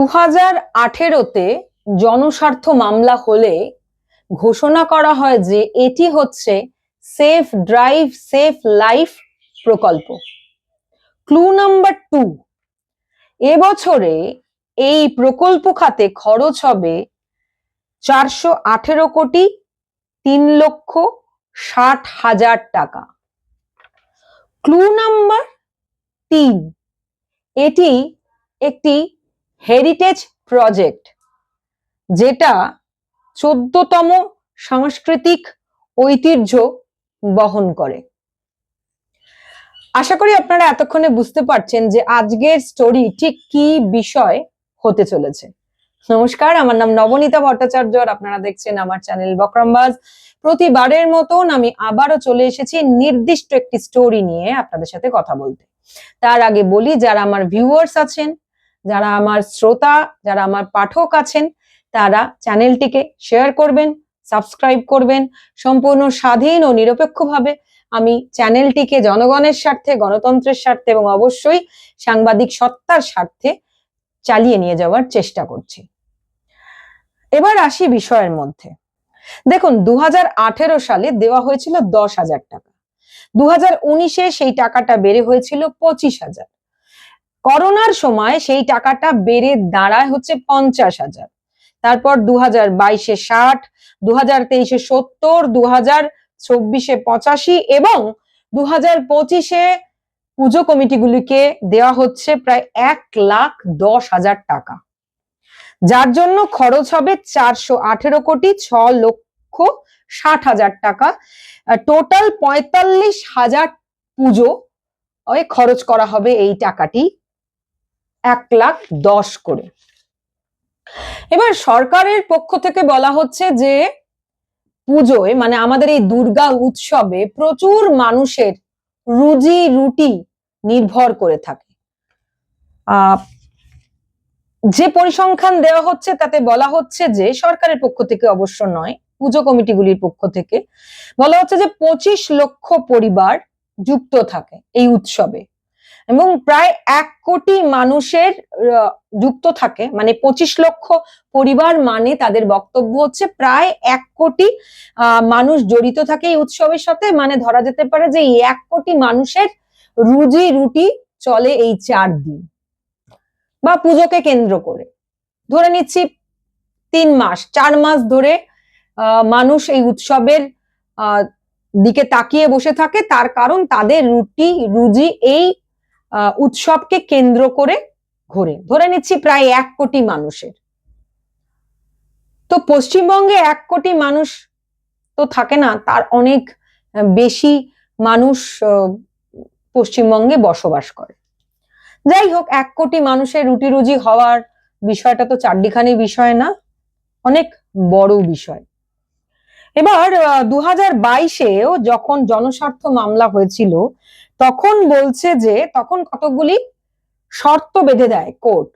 দু আঠেরোতে জনস্বার্থ মামলা হলে ঘোষণা করা হয় যে এটি হচ্ছে সেফ ড্রাইভ, সেফ লাইফ প্রকল্প। ক্লু নাম্বার টু, এবছরে এই প্রকল্প খাতে খরচ হবে চারশো আঠেরো কোটি তিন লক্ষ ষাট হাজার টাকা। ক্লু নাম্বার তিন, এটি একটি হেরিটেজ প্রজেক্ট যেটা চোদ্দতম সাংস্কৃতিক ঐতিহ্য বহন করে। আশা করি আপনারা এতক্ষণে বুঝতে পারছেন যে আজকের স্টোরি ঠিক কি বিষয় হতে চলেছে। নমস্কার, আমার নাম নবনীতা ভট্টাচার্য আর আপনারা দেখছেন আমার চ্যানেল বক্রমবাজ। প্রতিবারের মতন আমি আবারও চলে এসেছি নির্দিষ্ট একটি স্টোরি নিয়ে আপনাদের সাথে কথা বলতে। তার আগে বলি, যারা আমার ভিউয়ার্স আছেন যারা আমার শ্রোতা, যারা আমার পাঠক আছেন, তারা চ্যানেলটিকে শেয়ার করবেন সাবস্ক্রাইব করবেন। সম্পূর্ণ স্বাধীন ও নিরপেক্ষভাবে আমি চ্যানেলটিকে জনগণের স্বার্থে, গণতন্ত্রের স্বার্থে এবং অবশ্যই সাংবাদিক সত্তার স্বার্থে চালিয়ে নিয়ে যাওয়ার চেষ্টা করছি। এবার আসি বিষয়ের মধ্যে। দেখুন দু হাজার আঠেরো সালে দেওয়া হয়েছিল দশ হাজার টাকা। দু উনিশে সেই টাকাটা বেড়ে হয়েছিল পঁচিশ হাজার। করোনার সময় সেই টাকাটা বেড়ে দাঁড়ায় হচ্ছে পঞ্চাশ হাজার। তারপর দু হাজার বাইশে ষাট দু হাজার তেইশে সত্তর দু হাজার চব্বিশে পঁচাশি এবং দু হাজার পঁচিশে পুজো কমিটিগুলিকে দেওয়া হচ্ছে প্রায় এক লাখ দশ হাজার টাকা। যার জন্য খরচ হবে চারশো আঠেরো কোটি ছ লক্ষ ষাট হাজার টাকা। টোটাল পঁয়তাল্লিশ হাজার পুজো খরচ করা হবে এই টাকাটি। এক লাখ দশ করে। এবার সরকারের পক্ষ থেকে বলা হচ্ছে যে, পুজোয় মানে আমাদের এই দুর্গা উৎসবে প্রচুর মানুষের রুজি রুটি নির্ভর করে থাকে। যে পরিসংখ্যান দেওয়া হচ্ছে তাতে বলা হচ্ছে যে, সরকারের পক্ষ থেকে অবশ্য নয়, পুজো কমিটিগুলির পক্ষ থেকে বলা হচ্ছে যে, পঁচিশ লক্ষ পরিবার যুক্ত থাকে এই উৎসবে। এবং প্রায় এক কোটি মানুষের যুক্ত থাকে। মানে পঁচিশ লক্ষ পরিবার মানে তাদের বক্তব্য হচ্ছে প্রায় এক কোটি মানুষ জড়িত থাকে এই উৎসবের সাথে। মানে ধরা যেতে পারে যে এই এক কোটি মানুষের রুজি রুটি চলে এই চার দিন বা পুজোকে কেন্দ্র করে। ধরে নিচ্ছি তিন মাস, চার মাস ধরে মানুষ এই উৎসবের দিকে তাকিয়ে বসে থাকে। তার কারণ তাদের রুটি, রুজি এই উৎসবকে কেন্দ্র করে ঘোরে। ধরে নিচ্ছি প্রায় এক কোটি মানুষের। তো পশ্চিমবঙ্গে এক কোটি মানুষ তো থাকে না, তার অনেক বেশি মানুষ পশ্চিমবঙ্গে বসবাস করে। যাই হোক, এক কোটি মানুষের রুটি রুজি হওয়ার বিষয়টা তো চারটিখানি বিষয় না, অনেক বড় বিষয়। এবার দু হাজার বাইশেও যখন জনস্বার্থ মামলা হয়েছিল তখন বলছে যে, তখন কতগুলি শর্ত বেঁধে দেয় কোর্ট।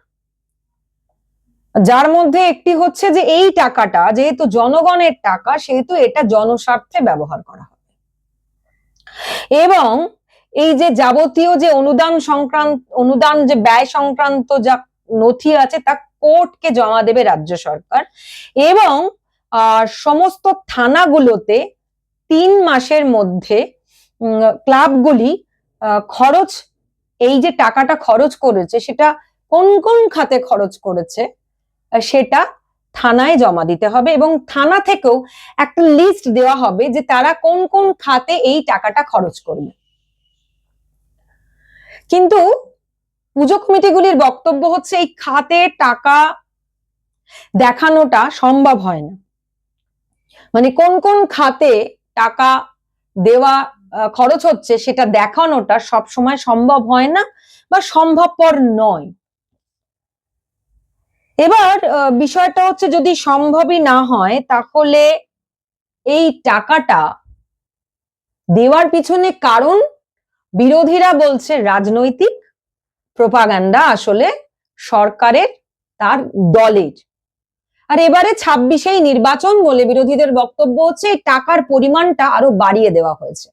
যার মধ্যে একটি হচ্ছে যে, এই টাকাটা যেহেতু জনগণের টাকা, সেহেতু এটা জনস্বার্থে ব্যবহার করা হবে। এবং এই যে যাবতীয় যে অনুদান সংক্রান্ত, অনুদান যে ব্যয় সংক্রান্ত যা নথি আছে, তা কোর্টকে জমা দেবে রাজ্য সরকার। এবং সমস্ত থানাগুলোতে তিন মাসের মধ্যে ক্লাবগুলি খরচ, এই যে টাকাটা খরচ করেছে, সেটা কোন কোন খাতে খরচ করেছে সেটা থানায় জমা দিতে হবে এবং থানা থেকেও একটা লিস্ট দেওয়া হবে যে তারা কোন কোন খাতে এই টাকাটা খরচ করবে। কিন্তু পুজো কমিটিগুলির বক্তব্য হচ্ছে, এই খাতে টাকা দেখানোটা সম্ভব হয় না। মানে কোন কোন খাতে টাকা দেওয়া খরচ হচ্ছে, সেটা দেখানোটা সব সময় সম্ভব হয় না বা সম্ভবপর নয়। এবার বিষয়টা হচ্ছে যদি সম্ভবই না হয়, তাহলে এই টাকাটা দেওয়ার পিছনে কারণ? বিরোধীরা বলছে রাজনৈতিক প্রপাগান্ডা আসলে সরকারের, তার দলের। আর এবারে ছাব্বিশেই নির্বাচন বলে বিরোধীদের বক্তব্য হচ্ছে টাকার পরিমাণটা আরও বাড়িয়ে দেওয়া হয়েছে।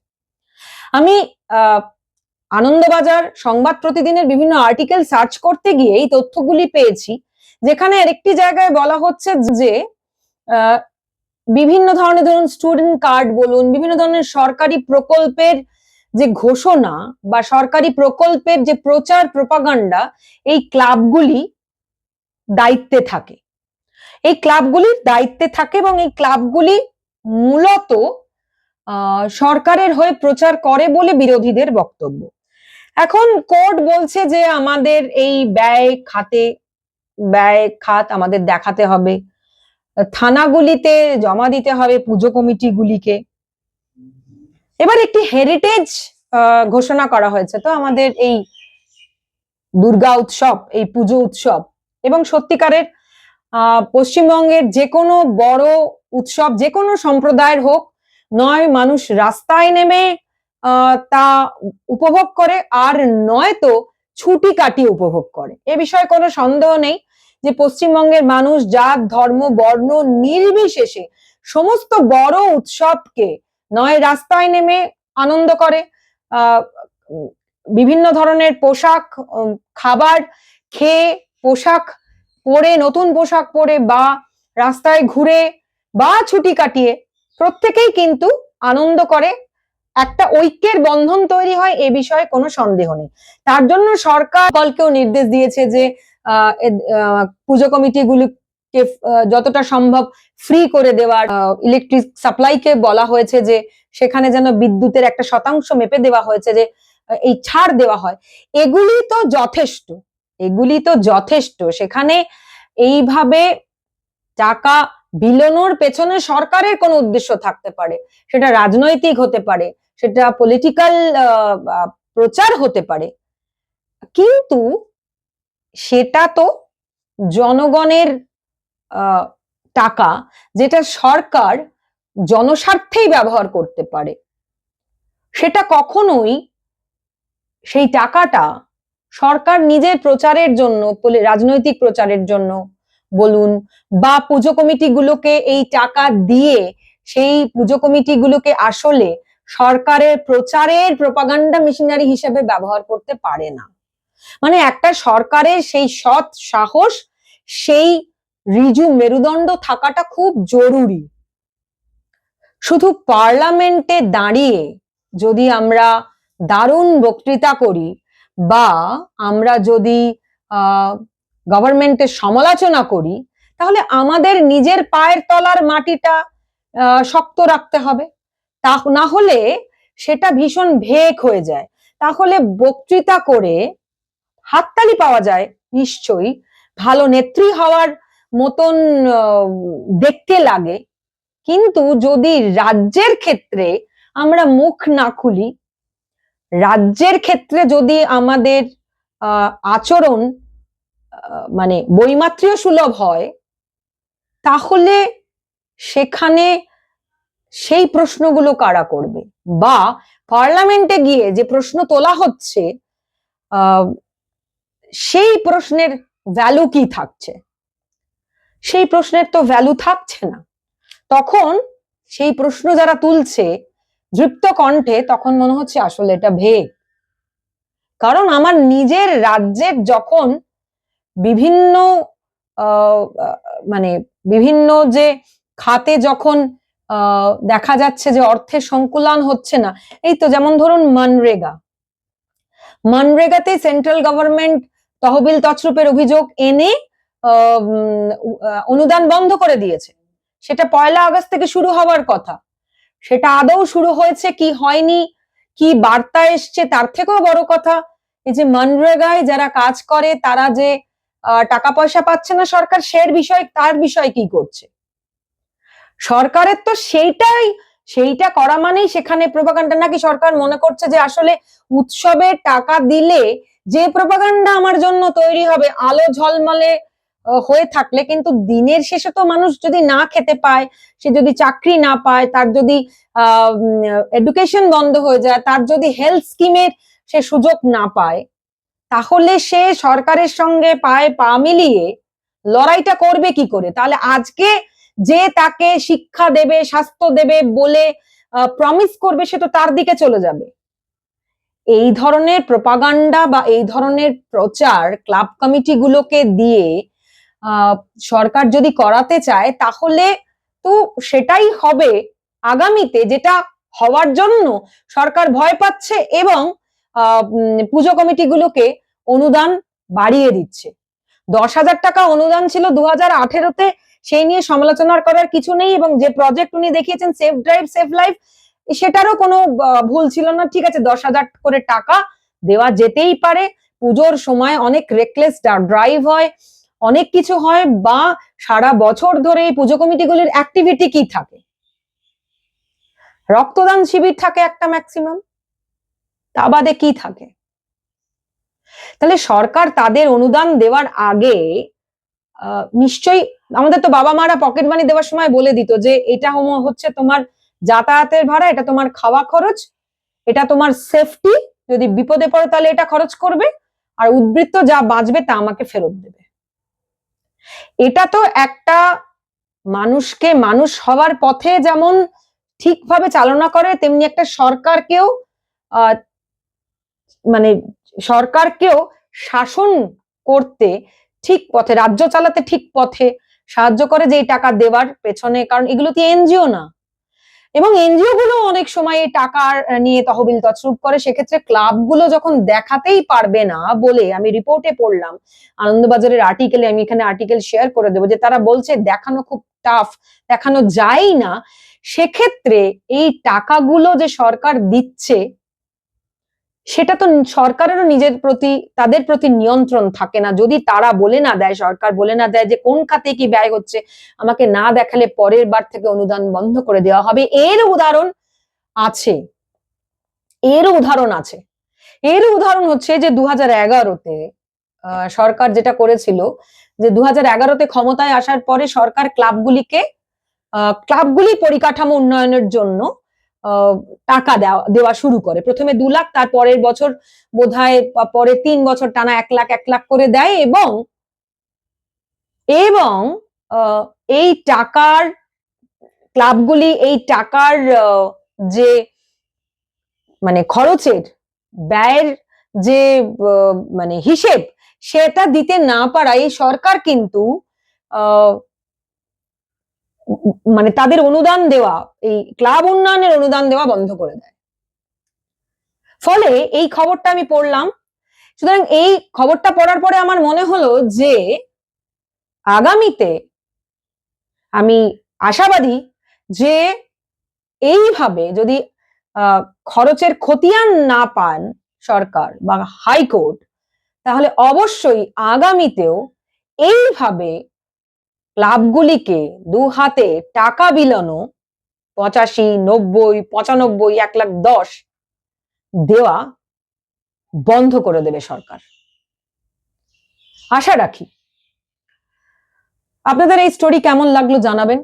আমি আনন্দবাজার সংবাদ প্রতিদিনের বিভিন্ন আর্টিকেল সার্চ করতে গিয়ে এই তথ্যগুলি পেয়েছি, যেখানে আরেকটি জায়গায় বলা হচ্ছে যে বিভিন্ন ধরনের ধরুন স্টুডেন্ট কার্ড বলুন, বিভিন্ন ধরনের সরকারি প্রকল্পের যে ঘোষণা বা সরকারি প্রকল্পের যে প্রচার প্রপাগান্ডা এই ক্লাবগুলি দায়িত্বে থাকে। এই ক্লাবগুলির দায়িত্বে থাকে এবং এই ক্লাবগুলি মূলত সরকারের হয়ে প্রচার করে বলে বিরোধীদের বক্তব্য। এখন কোর্ট বলছে যে আমাদের এই ব্যয় খাতে, ব্যয় খাত আমাদের দেখাতে হবে। থানাগুলিতে জমা দিতে হবে পুজো কমিটিগুলিকে। এবার একটি হেরিটেজ ঘোষণা করা হয়েছে। তো আমাদের এই দুর্গা উৎসব, এই পুজো উৎসব এবং সত্যিকারের পশ্চিমবঙ্গের যে কোনো বড় উৎসব, যে কোনো সম্প্রদায়ের হোক নয় মানুষ রাস্তায় নেমে তা উপভোগ করে আর নয় তো ছুটি কাটিয়ে উপভোগ করে। এ বিষয়ে কোনো সন্দেহ নেই যে পশ্চিমবঙ্গের মানুষ জাত, ধর্ম, বর্ণ নির্বিশেষে সমস্ত বড় উৎসবকে নয় রাস্তায় নেমে আনন্দ করে। বিভিন্ন ধরনের পোশাক খাবার খেয়ে পোশাক পরে, নতুন পোশাক পরে বা রাস্তায় ঘুরে বা ছুটি কাটিয়ে প্রত্যেকেই কিন্তু আনন্দ করে। একটা ঐক্যের বন্ধন তৈরি হয়, এ বিষয়ে কোনো সন্দেহ নেই। তার জন্য সরকার কলকেও নির্দেশ দিয়েছে যে পুজো কমিটিগুলিকে যতটা সম্ভব ফ্রি করে দেওয়ার ইলেকট্রিক সাপ্লাইকে বলা হয়েছে যে, সেখানে যেন বিদ্যুতের একটা শতাংশ মেপে দেওয়া হয়েছে যে এই ছাড় দেওয়া হয়। এগুলি তো যথেষ্ট, এগুলি তো যথেষ্ট। সেখানে এইভাবে টাকা বিলোনোর পেছনে সরকারের কোনো উদ্দেশ্য থাকতে পারে। সেটা রাজনৈতিক হতে পারে, সেটা পলিটিক্যাল প্রচার হতে পারে। কিন্তু সেটা তো জনগণের টাকা যেটা সরকার জনস্বার্থেই ব্যবহার করতে পারে। সেটা কখনোই সেই টাকাটা সরকার নিজের প্রচারের জন্য, রাজনৈতিক প্রচারের জন্য বলুন বা পুজো কমিটিগুলোকে এই টাকা দিয়ে সেই পুজো কমিটিগুলোকে আসলে সরকারের প্রচারের প্রপাগান্ডা মেশিনারি হিসেবে ব্যবহার করতে পারে না। মানে একটা সরকারের সেই সৎ সাহস, সেই ঋজু মেরুদণ্ড থাকাটা খুব জরুরি। শুধু পার্লামেন্টে দাঁড়িয়ে যদি আমরা দারুণ বক্তৃতা করি বা আমরা যদি গভর্নমেন্টের সমালোচনা করি, তাহলে আমাদের নিজের পায়ের তলার মাটিটা শক্ত রাখতে হবে। তা না হলে সেটা ভীষণ ভেক হয়ে যায়। তাহলে বক্তৃতা করে হাততালি পাওয়া যায় নিশ্চয়ই। ভালো নেত্রী হওয়ার মতন দেখতে লাগে। কিন্তু যদি রাজ্যের ক্ষেত্রে আমরা মুখ না খুলি, রাজ্যের ক্ষেত্রে যদি আমাদের আচরণ মানে বৈমাত্রীয় সুলভ হয়, তাহলে সেখানে সেই প্রশ্নগুলো কারা করবে? বা পার্লামেন্টে গিয়ে যে প্রশ্ন তোলা হচ্ছে সেই প্রশ্নের ভ্যালু কি থাকছে? সেই প্রশ্নের তো ভ্যালু থাকছে না। তখন সেই প্রশ্ন যারা তুলছে দৃপ্ত কণ্ঠে তখন মনে হচ্ছে আসলে এটা ভেগ কারণ আমার নিজের রাজ্যের যখন বিভিন্ন মানে বিভিন্ন যে খাতে যখন দেখা যাচ্ছে যে অর্থের সংকুলান হচ্ছে না, এই তো যেমন ধরুন মানরেগা। মনরেগাতে সেন্ট্রাল গভর্নমেন্ট তহবিল তছরূপের অভিযোগ এনে অনুদান বন্ধ করে দিয়েছে। সেটা পয়লা আগস্ট থেকে শুরু হওয়ার কথা। সেটা আদৌ শুরু হয়েছে, কি হয়নি, কি বার্তা এসছে, তার থেকেও বড় কথা, এই যে মানরেগায় যারা কাজ করে, তারা যে টাকা পয়সা পাচ্ছে না সরকার, সের বিষয়, তার বিষয় কি করছে? সরকারের তো সেইটাই, সেইটা করা মানেই সেখানে প্রপাগান্ডা নাকি সরকার মনে করছে যে আসলে উৎসবে টাকা দিলে যে প্রপাগান্ডা আমার জন্য তৈরি হবে, আলো ঝলমলে হয়ে থাকলে কিন্তু দিনের শেষে তো মানুষ যদি না খেতে পায়, সে যদি চাকরি না পায়, তার যদি, আহ এডুকেশন বন্ধ হয়ে যায়, তার যদি হেলথ স্কিমের সে সুযোগ না পায় তাহলে সে সরকারের সঙ্গে পায়ে পা মিলিয়ে লড়াইটা করবে কি করে? তাহলে আজকে যে তাকে শিক্ষা দেবে, স্বাস্থ্য দেবে বলে প্রমিস করবে, সে তো তার দিকে চলে যাবে। এই ধরনের প্রপাগান্ডা বা এই ধরনের প্রচার ক্লাব কমিটিগুলোকে দিয়ে সরকার যদি করাতে চায়, তাহলে তো সেটাই হবে আগামীতে, যেটা হওয়ার জন্য সরকার ভয় পাচ্ছে এবং পুজো কমিটিগুলোকে অনুদান বাড়িয়ে দিচ্ছে। দশ হাজার টাকা অনুদান ছিল দু হাজার আঠেরোতে, সেই নিয়ে সমালোচনা করার কিছু নেই এবং যে প্রজেক্ট উনি দেখিয়েছেন সেফ ড্রাইভ সেফ লাইফ সেটারও কোনো ভুল ছিল না। ঠিক আছে, দশ হাজার করে টাকা দেওয়া যেতেই পারে। পুজোর সময় অনেক রেকলেস ড্রাইভ হয়, অনেক কিছু হয় বা সারা বছর ধরে এই পুজো কমিটিগুলির অ্যাক্টিভিটি কি থাকে? রক্তদান শিবির থাকে একটা ম্যাক্সিমাম তা বাদে কি থাকে? তাহলে সরকার তাদের অনুদান দেওয়ার আগে নিশ্চয়ই আমাদের তো বাবা মারা পকেট মানি দেওয়ার সময় বলে দিত যে, এটা হচ্ছে তোমার যাতায়াতের ভাড়া, এটা তোমার খাওয়া খরচ, এটা তোমার সেফটি যদি বিপদে পড়ো তাহলে এটা খরচ করবে, আর উদ্বৃত্ত যা বাঁচবে তা আমাকে ফেরত দেবে। এটা তো একটা মানুষকে মানুষ হওয়ার পথে যেমন ঠিকভাবে চালনা করে, তেমনি একটা সরকারকেও মানে সরকারকেও শাসন করতে ঠিক পথে, রাজ্য চালাতে ঠিক পথে সাহায্য করে যে টাকা দেওয়ার পেছনে, কারণ এগুলো তো এনজিও না। এবং এনজিও গুলো অনেক সময় এই টাকা নিয়ে তহবিল তছরূপ করে, সেক্ষেত্রে ক্লাবগুলো যখন দেখাতেই পারবে না বলে আমি রিপোর্টে পড়লাম, আনন্দবাজারের আর্টিকেলে আমি এখানে আর্টিকেল শেয়ার করে দেবো যে তারা বলছে দেখানো খুব টাফ দেখানো যায় না। সেক্ষেত্রে এই টাকাগুলো যে সরকার দিচ্ছে সেটা তো সরকারেরও নিজের প্রতি, তাদের প্রতি নিয়ন্ত্রণ থাকে না। যদি তারা বলে না দেয়, সরকার বলে না দেয় যে কোন খাতে কি ব্যয় হচ্ছে, আমাকে না দেখালে পরের বার থেকে অনুদান বন্ধ করে দেওয়া হবে। এর উদাহরণ আছে। এর উদাহরণ আছে। এর উদাহরণ হচ্ছে যে দু হাজার এগারোতে সরকার যেটা করেছিল যে দু হাজার এগারোতে ক্ষমতায় আসার পরে সরকার ক্লাবগুলিকে ক্লাবগুলি পরিকাঠামো উন্নয়নের জন্য টাকা দেওয়া দেওয়া শুরু করে। প্রথমে দু লাখ, তার পরের বছর বোধহয়, বা পরে তিন বছর টানা এক লাখ এক লাখ করে দেয় এবং এবং এই টাকার ক্লাবগুলি, এই টাকার যে মানে খরচের, ব্যয়ের যে মানে হিসেব, সেটা দিতে না পারায় সরকার কিন্তু মানে তাদের অনুদান দেওয়া, এই ক্লাব উন্নয়নের অনুদান দেওয়া বন্ধ করে দেয়। ফলে এই খবরটা আমি পড়লাম। সুতরাং এই খবরটা পড়ার পরে আমার মনে হলো যে, আগামীতে আমি আশাবাদী যে এইভাবে যদি খরচের খতিয়ান না পান সরকার বা হাইকোর্ট, তাহলে অবশ্যই আগামীতেও এইভাবে ক্লাবগুলিকে দু হাতে টাকা বিলানো পঁচাশি, নব্বই, পঁচানব্বই, এক লাখ দশ দেওয়া বন্ধ করে দেবে সরকার। আশা রাখি। আপনাদের এই স্টোরি কেমন লাগল জানাবেন।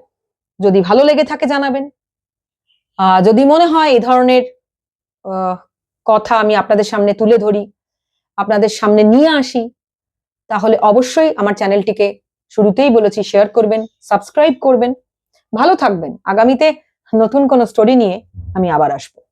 যদি ভালো লেগে থাকে জানাবেন। যদি মনে হয় এই ধরনের কথা আমি আপনাদের সামনে তুলে ধরি, আপনাদের সামনে নিয়ে আসি, তাহলে অবশ্যই আমার চ্যানেলটিকে শুরুতেই বলেছি শেয়ার করবেন সাবস্ক্রাইব করবেন। ভালো থাকবেন। আগামীতে নতুন কোনো স্টোরি নিয়ে আমি আবার আসব।